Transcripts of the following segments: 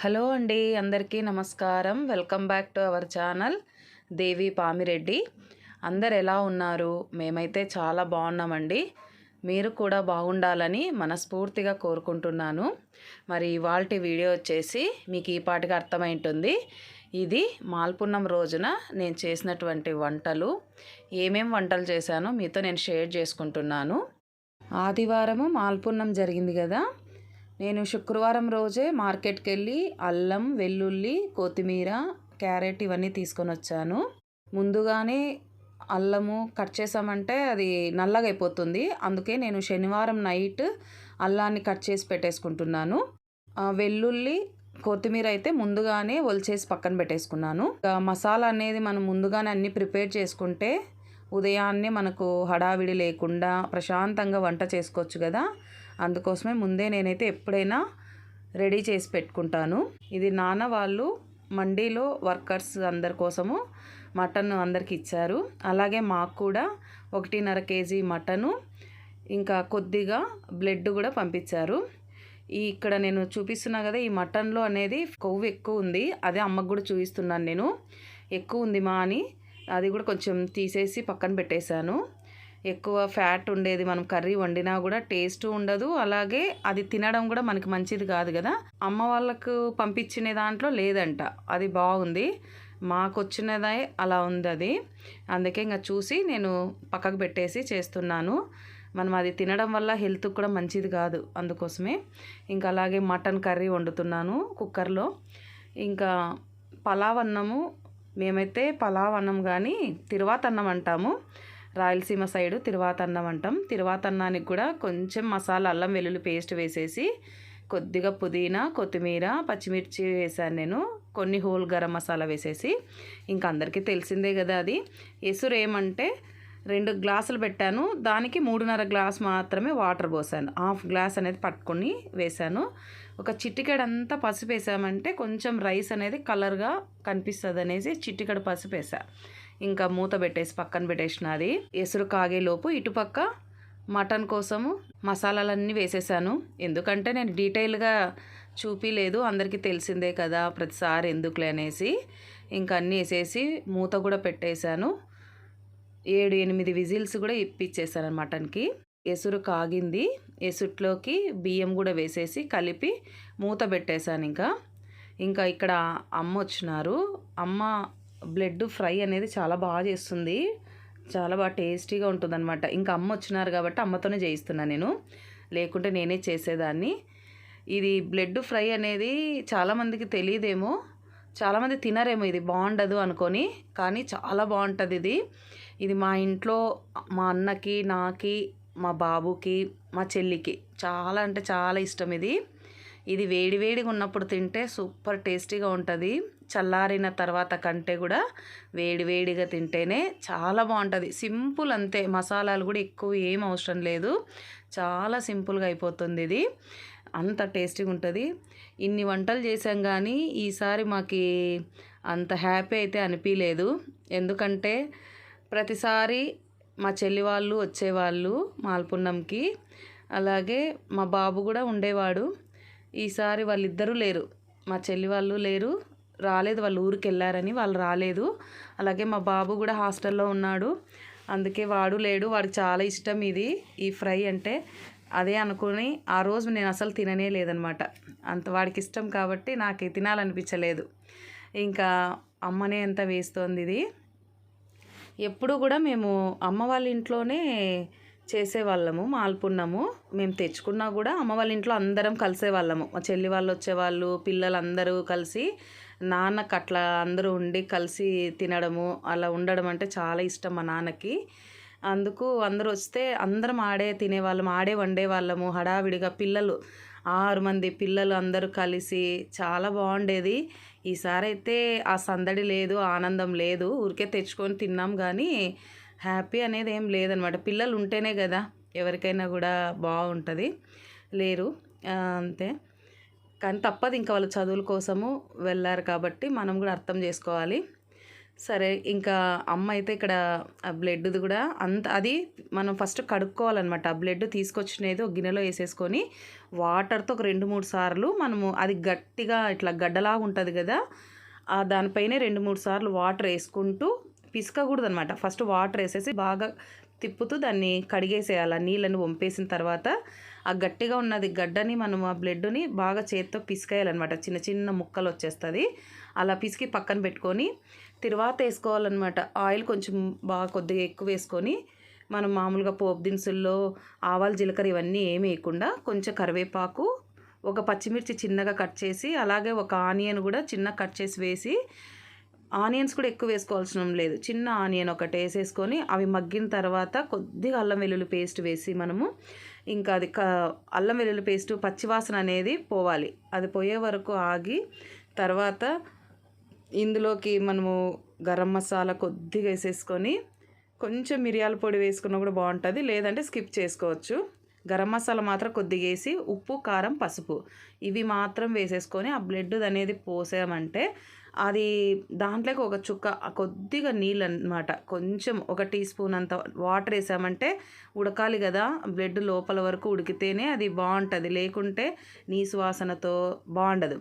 Hello అండి అందరికీ నమస్కారం. Welcome back to our channel Devi Pamireddy. అందరు ఎలా ఉన్నారు? మేమైతే చాలా బాగున్నామండి. మీరు కూడా బాగుండాలని మనస్ఫూర్తిగా కోరుకుంటున్నాను. మరి ఇవాళ వీడియో వచ్చేసి మీకు ఈ పాటికి అర్థమైంటుంది. ఇది మాల్పున్నం రోజున నేను చేసినటువంటి వంటలు. ఏమేం వంటలు చేశానో మీతో నేను షేర్ చేసుకుంటున్నాను. ఆదివారము మాల్పున్నం జరిగింది కదా. నేను శుక్రవారం రోజే మార్కెట్కి వెళ్ళి అల్లం వెల్లుల్లి కొత్తిమీర క్యారెట్ ఇవన్నీ తీసుకొని వచ్చాను. ముందుగానే అల్లము కట్ చేసామంటే అది నల్లగా అయిపోతుంది. అందుకే నేను శనివారం నైట్ అల్లాన్ని కట్ చేసి పెట్టేసుకుంటున్నాను. వెల్లుల్లి కొత్తిమీర అయితే ముందుగానే ఒలిచేసి పక్కన పెట్టేసుకున్నాను. మసాలా అనేది మనం ముందుగానే అన్నీ ప్రిపేర్ చేసుకుంటే ఉదయాన్నే మనకు హడావిడి లేకుండా ప్రశాంతంగా వంట చేసుకోవచ్చు కదా. అందుకోసమే ముందే నేనైతే ఎప్పుడైనా రెడీ చేసి పెట్టుకుంటాను. ఇది నాన్న వాళ్ళు మండీలో వర్కర్స్ అందరి కోసము మటన్ అందరికి ఇచ్చారు. అలాగే మాకు కూడా ఒకటిన్నర కేజీ మటను ఇంకా కొద్దిగా బ్లడ్ కూడా పంపించారు. ఈ ఇక్కడ నేను చూపిస్తున్నా కదా ఈ మటన్లో అనేది కొవ్వు ఎక్కువ ఉంది. అదే అమ్మకు కూడా చూపిస్తున్నాను నేను. ఎక్కువ ఉంది మా అని. అది కూడా కొంచెం తీసేసి పక్కన పెట్టేశాను. ఎక్కువ ఫ్యాట్ ఉండేది మనం కర్రీ వండినా కూడా టేస్ట్ ఉండదు. అలాగే అది తినడం కూడా మనకి మంచిది కాదు కదా. అమ్మ వాళ్ళకు పంపించిన దాంట్లో లేదంట. అది బాగుంది. మాకు వచ్చినదే అలా ఉంది అది అందుకే ఇంకా చూసి నేను పక్కకు పెట్టేసి చేస్తున్నాను. మనం అది తినడం వల్ల హెల్త్కి కూడా మంచిది కాదు అందుకోసమే. ఇంకా అలాగే మటన్ కర్రీ వండుతున్నాను కుక్కర్లో. ఇంకా పలావ్ అన్నము మేమైతే పలావ్ అన్నం కానీ తిరువాత అన్నం అంటాము. రాయలసీమ సైడు తిరువాత అన్నం అంటాం. తిరువాత అన్నానికి కూడా కొంచెం మసాలా అల్లం వెల్లుల్లి పేస్ట్ వేసేసి కొద్దిగా పుదీనా కొత్తిమీర పచ్చిమిర్చి వేసాను నేను. కొన్ని హోల్ గరం మసాలా వేసేసి. ఇంకా అందరికీ తెలిసిందే కదా అది. ఎసురు ఏమంటే రెండు గ్లాసులు పెట్టాను. దానికి మూడున్నర గ్లాస్ మాత్రమే వాటర్ పోసాను. హాఫ్ గ్లాస్ అనేది పట్టుకొని వేసాను. ఒక చిట్టికడంతా పసుపు వేసామంటే కొంచెం రైస్ అనేది కలర్గా కనిపిస్తుంది అనేసి చిట్టికడ పసుపు వేసా. ఇంకా మూత పెట్టేసి పక్కన పెట్టేసిన అది ఎసురు కాగేలోపు ఇటుపక్క మటన్ కోసము మసాలాలన్నీ వేసేసాను. ఎందుకంటే నేను డీటెయిల్గా చూపిలేదు. అందరికీ తెలిసిందే కదా ప్రతిసారి ఎందుకులే అనేసి. ఇంకా అన్నీ వేసేసి మూత కూడా పెట్టేశాను. ఏడు ఎనిమిది విజిల్స్ కూడా ఇప్పించేసాను మటన్కి. ఎసురు కాగింది. ఎసుట్లోకి బియ్యం కూడా వేసేసి కలిపి మూత పెట్టేశాను ఇంకా. ఇంకా ఇక్కడ అమ్మ వచ్చినారు. అమ్మ బ్లడ్ ఫ్రై అనేది చాలా బాగా చేస్తుంది. చాలా బాగా టేస్టీగా ఉంటుందన్నమాట. ఇంకా అమ్మ వచ్చినారు కాబట్టి అమ్మతోనే చేయిస్తున్నాను నేను. లేకుంటే నేనే చేసేదాన్ని. ఇది బ్లడ్ ఫ్రై అనేది చాలామందికి తెలియదేమో. చాలామంది తినరేమో ఇది బాగుండదు అనుకొని. కానీ చాలా బాగుంటుంది ఇది. ఇది మా ఇంట్లో మా అన్నకి నాకి మా బాబుకి మా చెల్లికి చాలా అంటే చాలా ఇష్టం ఇది. ఇది వేడివేడిగా ఉన్నప్పుడు తింటే సూపర్ టేస్టీగా ఉంటుంది. చల్లారిన తర్వాత కంటే కూడా వేడివేడిగా తింటేనే చాలా బాగుంటుంది. సింపుల్ అంతే. మసాలాలు కూడా ఎక్కువ ఏం అవసరం లేదు. చాలా సింపుల్గా అయిపోతుంది ఇది. అంత టేస్టీగా ఉంటుంది. ఇన్ని వంటలు చేసాం కానీ ఈసారి మాకు అంత హ్యాపీ అయితే అనిపించలేదు ఎందుకంటే ప్రతిసారి మా చెల్లి వాళ్ళు వచ్చేవాళ్ళు మాల్పున్నంకి. అలాగే మా బాబు కూడా ఉండేవాడు. ఈసారి వాళ్ళిద్దరూ లేరు. మా చెల్లి వాళ్ళు లేరు. రాలేదు వాళ్ళు ఊరికి వెళ్ళారని వాళ్ళు రాలేదు. అలాగే మా బాబు కూడా హాస్టల్లో ఉన్నాడు. అందుకే వాడు లేడు. వాడికి చాలా ఇష్టం ఇది ఈ ఫ్రై అంటే. అదే అనుకుని ఆ రోజు నేను అసలు తిననే లేదనమాట. అంత వాడికి ఇష్టం కాబట్టి నాకు తినాలనిపించలేదు. ఇంకా అమ్మనే ఎంత వేస్తోంది ఇది. ఎప్పుడు కూడా మేము అమ్మ వాళ్ళ ఇంట్లోనే చేసేవాళ్ళము మాల్పున్నాము. మేము తెచ్చుకున్నా కూడా అమ్మ వాళ్ళ ఇంట్లో అందరం కలిసేవాళ్ళము. మా చెల్లి వాళ్ళు వచ్చేవాళ్ళు పిల్లలందరూ కలిసి నాన్నకు అట్లా అందరూ ఉండి కలిసి తినడము అలా ఉండడం అంటే చాలా ఇష్టం మా నాన్నకి. అందుకు అందరూ వస్తే అందరం ఆడే తినేవాళ్ళము ఆడే వండేవాళ్ళము హడావిడిగా పిల్లలు ఆరు మంది పిల్లలు అందరూ కలిసి చాలా బాగుండేది. ఈసారి అయితే ఆ సందడి లేదు ఆనందం లేదు ఊరికే తెచ్చుకొని తిన్నాం. కానీ హ్యాపీ అనేది ఏం లేదనమాట. పిల్లలు ఉంటేనే కదా ఎవరికైనా కూడా బాగుంటుంది. లేరు. అంతే. కానీ తప్పదు ఇంకా వాళ్ళ చదువుల కోసము వెళ్ళారు కాబట్టి మనం కూడా అర్థం చేసుకోవాలి. సరే ఇంకా అమ్మ అయితే ఇక్కడ ఆ బ్లడ్ది కూడా అంత అది మనం ఫస్ట్ కడుక్కోవాలన్నమాట. ఆ బ్లడ్ తీసుకొచ్చినది ఒక గిన్నెలో వేసేసుకొని వాటర్తో ఒక రెండు మూడు సార్లు మనము అది గట్టిగా ఇట్లా గడ్డలాగా ఉంటుంది కదా ఆ దానిపైనే రెండు మూడు సార్లు వాటర్ వేసుకుంటూ పిసకకూడదు అనమాట ఫస్ట్ వాటర్ వేసేసి బాగా తిప్పుతూ దాన్ని కడిగేసేయాలి. ఆ నీళ్ళని వంపేసిన తర్వాత ఆ గట్టిగా ఉన్నది గడ్డని మనం ఆ బ్లడ్ని బాగా చేత్తో పిసికేయాలన్నమాట. చిన్న చిన్న ముక్కలు వచ్చేస్తుంది. అలా పిసికి పక్కన పెట్టుకొని తర్వాత వేసుకోవాలన్నమాట. ఆయిల్ కొంచెం బాగా కొద్దిగా ఎక్కువ వేసుకొని మనం మామూలుగా పోపు దినుసుల్లో ఆవాలు జీలకర్ర ఇవన్నీ ఏమి వేయకుండా కొంచెం కరివేపాకు ఒక పచ్చిమిర్చి చిన్నగా కట్ చేసి అలాగే ఒక ఆనియన్ కూడా చిన్న కట్ చేసి వేసి ఆనియన్స్ కూడా ఎక్కువ వేసుకోవాల్సిన లేదు. చిన్న ఆనియన్ ఒకటి వేసేసుకొని అవి మగ్గిన తర్వాత కొద్దిగా అల్లం వెల్లుల్లి పేస్ట్ వేసి మనము ఇంకా అది క అల్లం వెల్లుల్లి పేస్ట్ పచ్చివాసన అనేది పోవాలి. అది పోయే వరకు ఆగి తర్వాత ఇందులోకి మనము గరం మసాలా కొద్దిగా వేసేసుకొని కొంచెం మిరియాల పొడి వేసుకున్నా కూడా బాగుంటుంది. లేదంటే స్కిప్ చేసుకోవచ్చు. గరం మసాలా మాత్రం కొద్దిగా వేసి ఉప్పు కారం పసుపు ఇవి మాత్రం వేసేసుకొని ఆ బ్లడ్ అనేది పోసామంటే అది దాంట్లోకి ఒక చుక్క కొద్దిగా నీళ్ళు అనమాట కొంచెం ఒక టీ స్పూన్ అంత వాటర్ వేసామంటే ఉడకాలి కదా. బ్లడ్ లోపల వరకు ఉడికితేనే అది బాగుంటుంది. లేకుంటే నీసు వాసనతో బాగుండదు.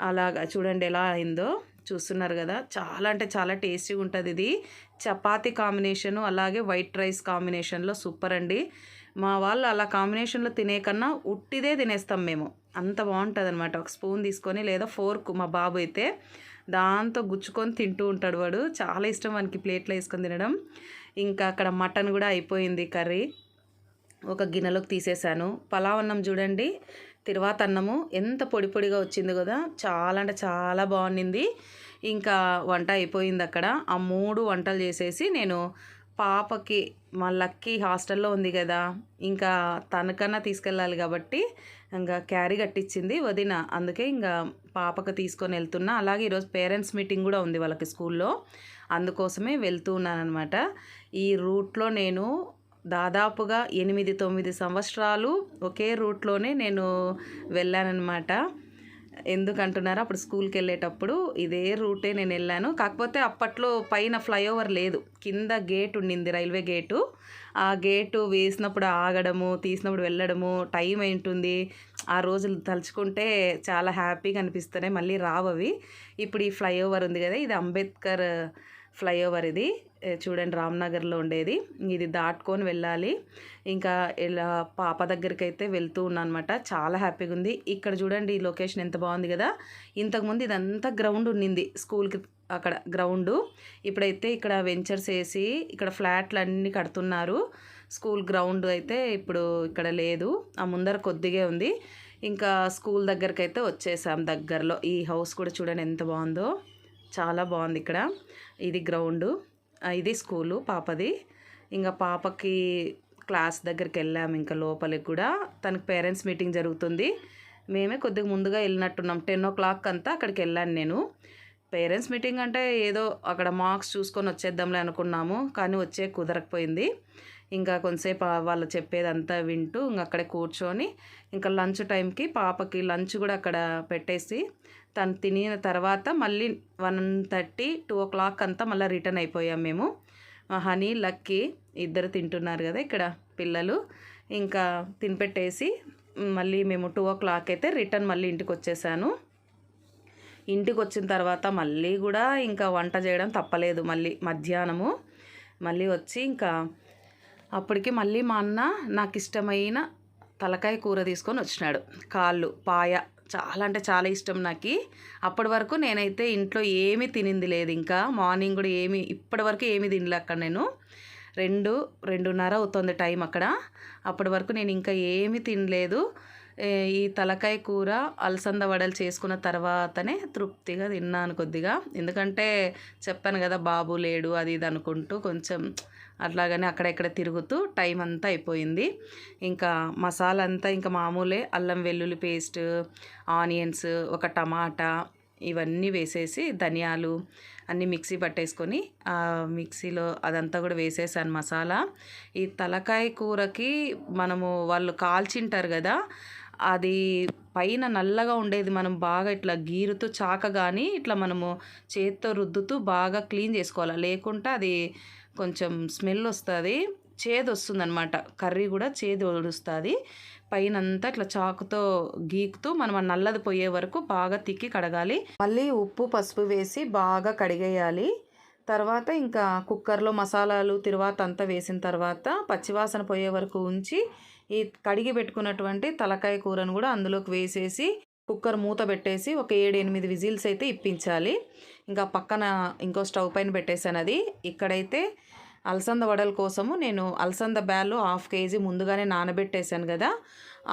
అలాగా చూడండి ఎలా అయిందో. చూస్తున్నారు కదా. చాలా అంటే చాలా టేస్టీగా ఉంటుంది ఇది. చపాతీ కాంబినేషను అలాగే వైట్ రైస్ కాంబినేషన్లో సూపర్ అండి. మా వాళ్ళు అలా కాంబినేషన్లో తినే కన్నా ఉట్టిదే తినేస్తాం మేము. అంత బాగుంటుంది అనమాట ఒక స్పూన్ తీసుకొని లేదా ఫోర్క్ మా బాబు అయితే దాంతో గుచ్చుకొని తింటూ ఉంటాడు వాడు. చాలా ఇష్టం వానికి ప్లేట్లో వేసుకొని తినడం. ఇంకా అక్కడ మటన్ కూడా అయిపోయింది కర్రీ. ఒక గిన్నెలోకి తీసేసాను పలావ్ అన్నం చూడండి. తిరువాత అన్నము. ఎంత పొడి పొడిగా వచ్చింది కదా. చాలా అంటే చాలా బాగుండింది. ఇంకా వంట అయిపోయింది అక్కడ. ఆ మూడు వంటలు చేసేసి నేను పాపకి మా లక్కీ హాస్టల్లో ఉంది కదా ఇంకా తనకన్నా తీసుకెళ్ళాలి కాబట్టి ఇంకా క్యారీ కట్టించింది వదిన. అందుకే ఇంకా పాపకు తీసుకొని వెళ్తున్నా. అలాగే ఈరోజు పేరెంట్స్ మీటింగ్ కూడా ఉంది వాళ్ళకి స్కూల్లో. అందుకోసమే వెళ్తూ ఉన్నానమాట ఈ రూట్లో నేను దాదాపుగా ఎనిమిది తొమ్మిది సంవత్సరాలు ఒకే రూట్లోనే నేను వెళ్ళానన్నమాట. ఎందుకంటున్నారా అప్పుడు స్కూల్కి వెళ్ళేటప్పుడు ఇదే రూటే నేను వెళ్ళాను. కాకపోతే అప్పట్లో పైన ఫ్లైఓవర్ లేదు. కింద గేట్ ఉండింది రైల్వే గేటు. ఆ గేటు వేసినప్పుడు ఆగడము తీసినప్పుడు వెళ్ళడము టైం ఏంటుంది? ఆ రోజులు తలుచుకుంటే చాలా హ్యాపీగా అనిపిస్తున్నాయి. మళ్ళీ రావవి. ఇప్పుడు ఈ ఫ్లైఓవర్ ఉంది కదా ఇది అంబేద్కర్ ఫ్లైఓవర్ ఇది. చూడండి రామ్నగర్లో ఉండేది. ఇది దాటుకొని వెళ్ళాలి. ఇంకా ఇలా పాప దగ్గరికి అయితే వెళ్తూ ఉన్నాను అనమాట చాలా హ్యాపీగా ఉంది. ఇక్కడ చూడండి ఈ లొకేషన్ ఎంత బాగుంది కదా. ఇంతకుముందు ఇదంతా గ్రౌండ్ ఉండింది స్కూల్కి అక్కడ గ్రౌండు. ఇప్పుడైతే ఇక్కడ వెంచర్స్ వేసి ఇక్కడ ఫ్లాట్లు అన్నీ కడుతున్నారు. స్కూల్ గ్రౌండ్ అయితే ఇప్పుడు ఇక్కడ లేదు. ఆ ముందర కొద్దిగా ఉంది. ఇంకా స్కూల్ దగ్గరికి అయితే వచ్చేసాం దగ్గరలో. ఈ హౌస్ కూడా చూడండి ఎంత బాగుందో. చాలా బాగుంది ఇక్కడ. ఇది గ్రౌండు. ఇది స్కూలు పాపది. ఇంకా పాపకి క్లాస్ దగ్గరికి వెళ్ళాము ఇంకా లోపలికి కూడా. తనకి పేరెంట్స్ మీటింగ్ జరుగుతుంది. మేమే కొద్దిగా ముందుగా వెళ్ళినట్టున్నాం. టెన్ ఓ క్లాక్ అంతా అక్కడికి వెళ్ళాను నేను. పేరెంట్స్ మీటింగ్ అంటే ఏదో అక్కడ మార్క్స్ చూసుకొని వచ్చేద్దాంలే అనుకున్నాము. కానీ వచ్చే కుదరకపోయింది. ఇంకా కొంతసేపు వాళ్ళు చెప్పేదంతా వింటూ ఇంక అక్కడే కూర్చొని ఇంకా లంచ్ టైంకి పాపకి లంచ్ కూడా అక్కడ పెట్టేసి తను తినిన తర్వాత మళ్ళీ one thirty two o'clock అంతా మళ్ళీ రిటర్న్ అయిపోయాం మేము. హనీ లక్కీ ఇద్దరు తింటున్నారు కదా ఇక్కడ పిల్లలు. ఇంకా తినిపెట్టేసి మళ్ళీ మేము టూ ఓ క్లాక్ అయితే రిటర్న్ మళ్ళీ ఇంటికి వచ్చేసాను. ఇంటికి వచ్చిన తర్వాత మళ్ళీ కూడా ఇంకా వంట చేయడం తప్పలేదు మళ్ళీ మధ్యాహ్నము. మళ్ళీ వచ్చి ఇంకా అప్పటికి మళ్ళీ మా అన్న నాకు ఇష్టమైన తలకాయ కూర తీసుకొని వచ్చినాడు. కాళ్ళు పాయ చాలా అంటే చాలా ఇష్టం నాకు. అప్పటి వరకు నేనైతే ఇంట్లో ఏమీ తినింది లేదు. ఇంకా మార్నింగ్ కూడా ఏమి ఇప్పటి వరకు ఏమీ తినలే అక్కడ నేను. రెండు రెండున్నర అవుతుంది టైం అక్కడ. అప్పటి వరకు నేను ఇంకా ఏమీ తినలేదు. ఈ తలకాయ కూర అలసంద వడలు చేసుకున్న తర్వాతనే తృప్తిగా తిన్నాను కొద్దిగా. ఎందుకంటే చెప్పాను కదా బాబు లేడు అది ఇది అనుకుంటూ కొంచెం అట్లాగనే అక్కడెక్కడ తిరుగుతూ టైం అంతా అయిపోయింది. ఇంకా మసాలా అంతా ఇంకా మామూలే అల్లం వెల్లుల్లి పేస్ట్ ఆనియన్స్ ఒక టమాటా ఇవన్నీ వేసేసి ధనియాలు అన్నీ మిక్సీ పట్టేసుకొని మిక్సీలో అదంతా కూడా వేసేసాను మసాలా. ఈ తలకాయ కూరకి మనము వాళ్ళు కాల్చింటారు కదా అది పైన నల్లగా ఉండేది మనం బాగా ఇట్లా గీరుతూ చాక కానీ ఇట్లా మనము చేత్తో రుద్దుతూ బాగా క్లీన్ చేసుకోవాలి? లేకుంటే అది కొంచెం స్మెల్ వస్తుంది చేదు వస్తుంది అనమాట కర్రీ కూడా చేదు వస్తుంది పైన అంతా ఇట్లా చాకుతో గీకుతూ మనం నల్లది పోయే వరకు బాగా తిక్కి కడగాలి. మళ్ళీ ఉప్పు పసుపు వేసి బాగా కడిగేయాలి. తర్వాత ఇంకా కుక్కర్లో మసాలాలు తిరువాత అంతా వేసిన తర్వాత పచ్చివాసన పోయే వరకు ఉంచి ఈ కడిగి పెట్టుకున్నటువంటి తలకాయ కూరను కూడా అందులోకి వేసేసి కుక్కర్ మూత పెట్టేసి ఒక ఏడు ఎనిమిది విజిల్స్ అయితే ఇప్పించాలి. ఇంకా పక్కన ఇంకో స్టవ్ పైన పెట్టేశాను అది. ఇక్కడైతే అలసంద వడల కోసము నేను అలసంద బ్యాలు హాఫ్ కేజీ ముందుగానే నానబెట్టేశాను కదా.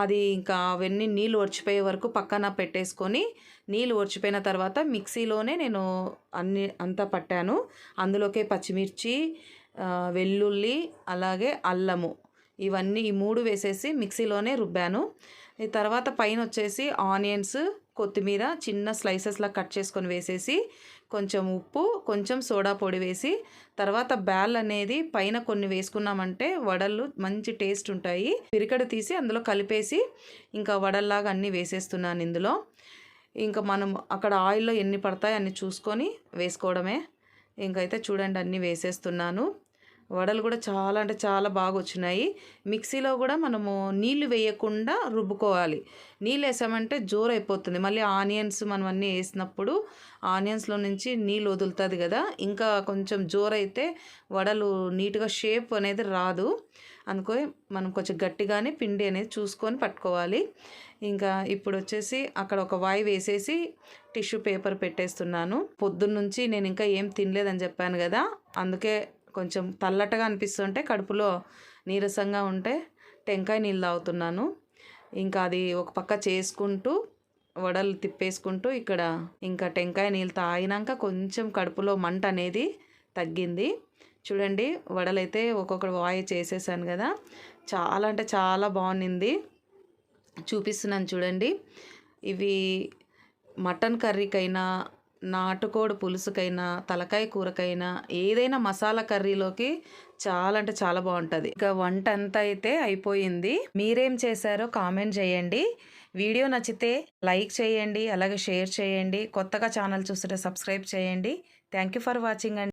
అది ఇంకా అవన్నీ నీళ్ళు ఒడిచిపోయే వరకు పక్కన పెట్టేసుకొని నీళ్ళు ఒడిచిపోయిన తర్వాత మిక్సీలోనే నేను అన్ని అంతా పట్టాను. అందులోకే పచ్చిమిర్చి వెల్లుల్లి అలాగే అల్లము ఇవన్నీ ఈ మూడు వేసేసి మిక్సీలోనే రుబ్బాను. తర్వాత పైన వచ్చేసి ఆనియన్స్ కొత్తిమీర చిన్న స్లైసెస్లా కట్ చేసుకొని వేసేసి కొంచెం ఉప్పు కొంచెం సోడా పొడి వేసి తర్వాత బ్యాల్ అనేది పైన కొన్ని వేసుకున్నామంటే వడలు మంచి టేస్ట్ ఉంటాయి. పిరికడ తీసి అందులో కలిపేసి ఇంకా వడల్లాగా అన్నీ వేసేస్తున్నాను ఇందులో. ఇంకా మనం అక్కడ ఆయిల్లో ఎన్ని పడతాయి అన్ని చూసుకొని వేసుకోవడమే. ఇంకైతే చూడండి అన్నీ వేసేస్తున్నాను. వడలు కూడా చాలా అంటే చాలా బాగా వచ్చినాయి మిక్సీలో కూడా మనము నీళ్ళు వేయకుండా రుబ్బుకోవాలి. నీళ్ళు వేసామంటే జోరు అయిపోతుంది. మళ్ళీ ఆనియన్స్ మనం అన్నీ వేసినప్పుడు ఆనియన్స్లో నుంచి నీళ్ళు వదులుతుంది కదా ఇంకా కొంచెం జోరు అయితే వడలు నీట్గా షేప్ అనేది రాదు. అనుకో మనం కొంచెం గట్టిగానే పిండి అనేది చూసుకొని పట్టుకోవాలి. ఇంకా ఇప్పుడు వచ్చేసి అక్కడ ఒక వాయి వేసేసి టిష్యూ పేపర్ పెట్టేస్తున్నాను. పొద్దున్నుంచి నేను ఇంకా ఏం తినలేదని చెప్పాను కదా అందుకే కొంచెం తల్లటగా అనిపిస్తుంటే కడుపులో నీరసంగా ఉంటే టెంకాయ నీళ్ళు తాగుతున్నాను. ఇంకా అది ఒక పక్క చేసుకుంటూ వడలు తిప్పేసుకుంటూ ఇక్కడ ఇంకా టెంకాయ నీళ్ళు తాగినాక కొంచెం కడుపులో మంట అనేది తగ్గింది. చూడండి వడలైతే ఒక్కొక్కటి వాయి చేసేసాను కదా. చాలా అంటే చాలా బాగుంది చూపిస్తున్నాను చూడండి. ఇవి మటన్ కర్రీకైనా నాటుకోడి పులుసుకైనా తలకాయ కూరకైనా ఏదైనా మసాలా కర్రీలోకి చాలా అంటే చాలా బాగుంటుంది. ఇక వంట అంతా అయితే అయిపోయింది. మీరేం చేశారో కామెంట్ చేయండి. వీడియో నచ్చితే లైక్ చేయండి అలాగే షేర్ చేయండి. కొత్తగా ఛానల్ చూస్తుంటే సబ్స్క్రైబ్ చేయండి. థ్యాంక్ యూ ఫర్ వాచింగ్ అండి.